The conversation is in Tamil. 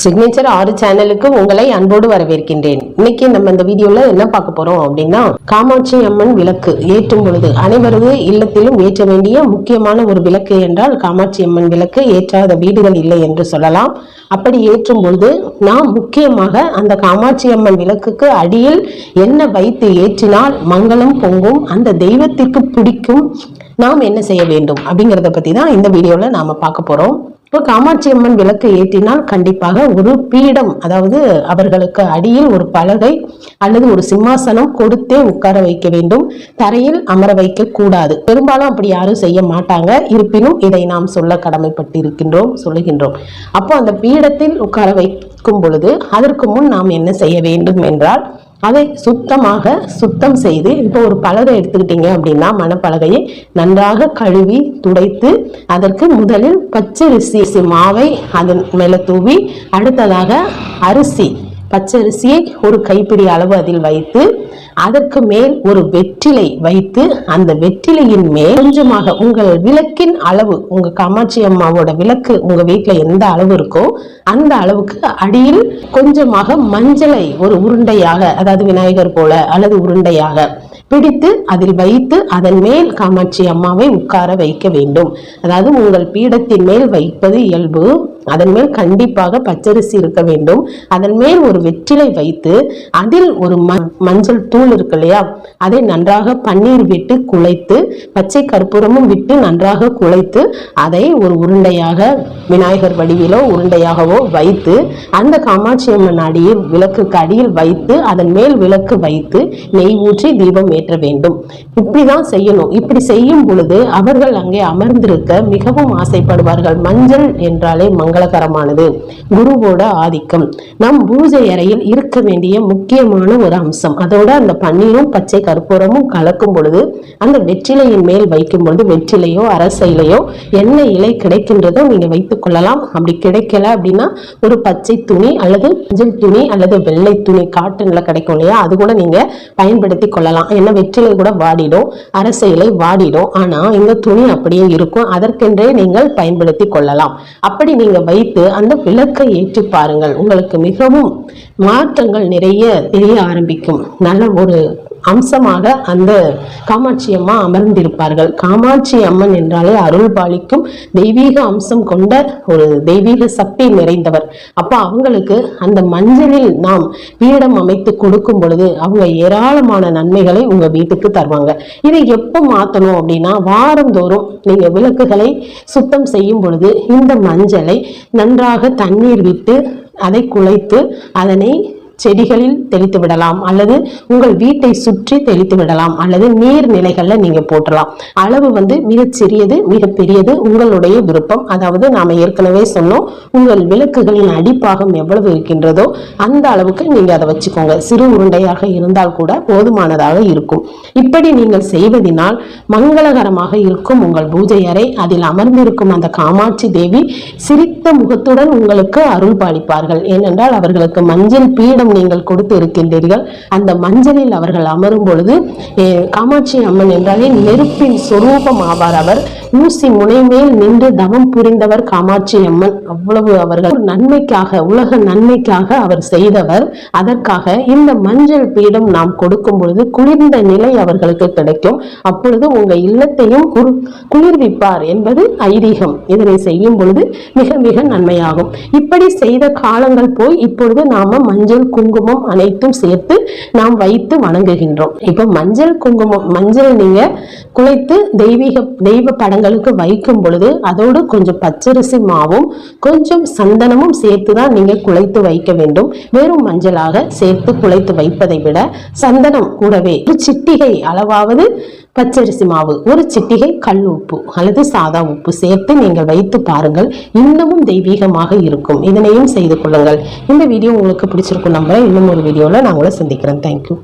சிக்னேச்சர் ஆறு சேனலுக்கு உங்களை அன்போடு வரவேற்கின்றேன். இன்னைக்கு நம்ம இந்த வீடியோல என்ன பார்க்க போறோம் அப்படின்னா காமாட்சி அம்மன் விளக்கு ஏற்றும் பொழுது அனைவரது இல்லத்திலும் ஏற்ற வேண்டிய முக்கியமான ஒரு விளக்கு என்றால் காமாட்சி அம்மன் விளக்கு ஏற்றாத வீடுகள் இல்லை என்று சொல்லலாம். அப்படி ஏற்றும் பொழுது நாம் முக்கியமாக அந்த காமாட்சி அம்மன் விளக்குக்கு அடியில் என்ன வைத்து ஏற்றினால் மங்களம் பொங்கும் அந்த தெய்வத்திற்கு பிடிக்கும் நாம் என்ன செய்ய வேண்டும் அப்படிங்கிறத பத்தி தான் இந்த வீடியோல நாம பார்க்க போறோம். இப்போ காமாட்சி அம்மன் விளக்கு ஏற்றினால் கண்டிப்பாக ஒரு பீடம் அதாவது அவர்களுக்கு அடியில் ஒரு பலகை அல்லது ஒரு சிம்மாசனம் கொடுத்தே உட்கார வைக்க வேண்டும். தரையில் அமர வைக்க கூடாது. பெரும்பாலும் அப்படி யாரும் செய்ய மாட்டாங்க. இருப்பினும் இதை நாம் சொல்ல கடமைப்பட்டிருக்கின்றோம் சொல்லுகின்றோம். அப்போ அந்த பீடத்தில் உட்கார வைக்கும் பொழுது அதற்கு முன் நாம் என்ன செய்ய வேண்டும் என்றால் அதை சுத்தமாக சுத்தம் செய்து இப்போ ஒரு பலகை எடுத்துக்கிட்டீங்க அப்படின்னா மணப்பலகையை நன்றாக கழுவி துடைத்து அதற்கு முதலில் பச்சரிசி மாவை அதன் மேலே தூவி அடுத்ததாக அரிசி பச்சரிசியை ஒரு கைப்பிடி அளவு அதில் வைத்து அதற்கு மேல் ஒரு வெற்றிலை வைத்து அந்த வெற்றிலையின் மேல் கொஞ்சமாக உங்கள் விளக்கின் அளவு உங்க காமாட்சி அம்மாவோட விளக்கு உங்க வீட்டில் எந்த அளவு இருக்கோ அந்த அளவுக்கு அடியில் கொஞ்சமாக மஞ்சளை ஒரு உருண்டையாக அதாவது விநாயகர் போல அல்லது உருண்டையாக பிடித்து அதில் வைத்து அதன் மேல் காமாட்சி அம்மாவை உட்கார வைக்க வேண்டும். அதாவது உங்கள் பீடத்தின் மேல் வைப்பது இயல்பு. அதன் மேல் கண்டிப்பாக பச்சரிசி இருக்க வேண்டும். அதன் மேல் ஒரு வெற்றிலை வைத்து அதில் ஒரு மஞ்சள் தூள் இருக்கு இல்லையா? அதை நன்றாக பன்னீர் விட்டு குழைத்து பச்சை கற்பூரமும் விட்டு நன்றாக குழைத்து அதை ஒரு உருண்டையாக விநாயகர் வடிவிலோ உருண்டையாகவோ வைத்து அந்த காமாட்சி அம்மன் அடியில் விளக்குக்கு அடியில் வைத்து அதன் மேல் விளக்கு வைத்து நெய் ஊற்றி தீபம் ஏற்ற வேண்டும். இப்படிதான் செய்யணும். இப்படி செய்யும் பொழுது அவர்கள் அங்கே அமர்ந்திருக்க மிகவும் ஆசைப்படுவார்கள். மஞ்சள் என்றாலே மங்களகரமானது. குருவோட ஆதிக்கம். நம் பூஜை அறையில் இருக்க வேண்டிய முக்கியமான ஒரு அம்சம். அதோட அந்த பன்னீரும் பச்சை கற்பூரமும் கலக்கும் பொழுது அந்த வெற்றிலையின் மேல் வைக்கும் பொழுது வெற்றிலையோ அரசையிலையோ என்ன இலை கிடைக்கின்றதோ நீங்க வைத்துக் கொள்ளலாம். அப்படி கிடைக்கல அப்படின்னா ஒரு பச்சை துணி அல்லது மஞ்சள் துணி அல்லது வெள்ளை துணி காட்டன்ல கிடைக்கும் இல்லையா? அது கூட நீங்க பயன்படுத்தி கொள்ளலாம். ஏன்னா வெற்றிலை கூட வாடிடும் அரச இலை வாடிடும். ஆனா இந்த துணி அப்படியே இருக்கும். அதற்கென்றே நீங்கள் பயன்படுத்தி கொள்ளலாம். அப்படி நீங்க வைத்து அந்த விளக்கை ஏற்றி பாருங்கள். உங்களுக்கு மிகவும் மாற்றங்கள் நிறைய தெரிய ஆரம்பிக்கும். நல்ல ஒரு அம்சமாக அந்த காமாட்சி அம்மா அமர்ந்திருப்பார்கள். காமாட்சி அம்மன் என்றாலே அருள் பாலிக்கும் தெய்வீக அம்சம் கொண்ட ஒரு தெய்வீக சக்தி நிறைந்தவர். அப்போ அவங்களுக்கு அந்த மஞ்சளில் நாம் பீடம் அமைத்து கொடுக்கும் பொழுது அவங்க ஏராளமான நன்மைகளை உங்க வீட்டுக்கு தருவாங்க. இதை எப்போ மாற்றணும் அப்படின்னா வாரந்தோறும் நீங்க விளக்குகளை சுத்தம் செய்யும் பொழுது இந்த மஞ்சளை நன்றாக தண்ணீர் விட்டு அதை குழைத்து அதனை செடிகளில் தெளித்து விடலாம் அல்லது உங்கள் வீட்டை சுற்றி தெளித்து விடலாம் அல்லது நீர்நிலைகள்ல நீங்க போட்டலாம். அளவு வந்து மிக சிறியது மிக பெரியது உங்களுடைய விருப்பம். அதாவது நாம ஏற்கனவே சொன்னோம் உங்கள் விளக்குகளின் அடிப்பாகம் எவ்வளவு இருக்கின்றதோ அந்த அளவுக்கு நீங்க அதை வச்சுக்கோங்க. சிறு உருண்டையாக இருந்தால் கூட போதுமானதாக இருக்கும். இப்படி நீங்கள் செய்வதினால் மங்களகரமாக இருக்கும் உங்கள் பூஜை அறை. அதில் அமர்ந்திருக்கும் அந்த காமாட்சி தேவி சிரித்த முகத்துடன் உங்களுக்கு அருள் பாலிப்பார்கள். ஏனென்றால் அவர்களுக்கு மஞ்சள் பீடம் நீங்கள் கொடுத்து இருக்கின்றீர்கள். அந்த மஞ்சளில் அவர்கள் அமரும் பொழுது காமாட்சி அம்மன் என்றாலே நெருப்பின் சொரூபம் ஆவார் அவர். ஊசி முனை மேல் நின்று தவம் புரிந்தவர் காமாட்சி அம்மன். அவ்வளவு அவர்கள் நன்மைக்காக உலக நன்மைக்காக அவர் செய்தவர். அதற்காக இந்த மஞ்சள் பீடம் நாம் கொடுக்கும் பொழுது குளிர்ந்த நிலை அவர்களுக்கு கிடைக்கும். அப்பொழுது உங்க இல்லத்தையும் குளிர்விப்பார் என்பது ஐதீகம். இதனை செய்யும் பொழுது மிக மிக நன்மையாகும். இப்படி செய்த காலங்கள் போய் இப்பொழுது நாம மஞ்சள் குங்குமம் அனைத்தும் சேர்த்து நாம் வைத்து வணங்குகின்றோம். இப்ப மஞ்சள் குங்குமம் மஞ்சள் நீங்க குலைத்து தெய்வீக தெய்வ படங்களுக்கு வைக்கும் பொழுது அதோடு கொஞ்சம் பச்சரிசி மாவும் கொஞ்சம் சந்தனமும் சேர்த்து தான் நீங்கள் குழைத்து வைக்க வேண்டும். வெறும் மஞ்சளாக சேர்த்து குழைத்து வைப்பதை விட சந்தனம் கூடவே ஒரு சிட்டிகை அளவாவது பச்சரிசி மாவு ஒரு சிட்டிகை கல் உப்பு அல்லது சாதா உப்பு சேர்த்து நீங்கள் வைத்து பாருங்கள். இன்னமும் தெய்வீகமாக இருக்கும். இதனையும் செய்து கொள்ளுங்கள். இந்த வீடியோ உங்களுக்கு பிடிச்சிருக்கும் நம்புறேன். இன்னும் ஒரு வீடியோவில் நான் உங்களை சந்திக்கிறேன். தேங்க்யூ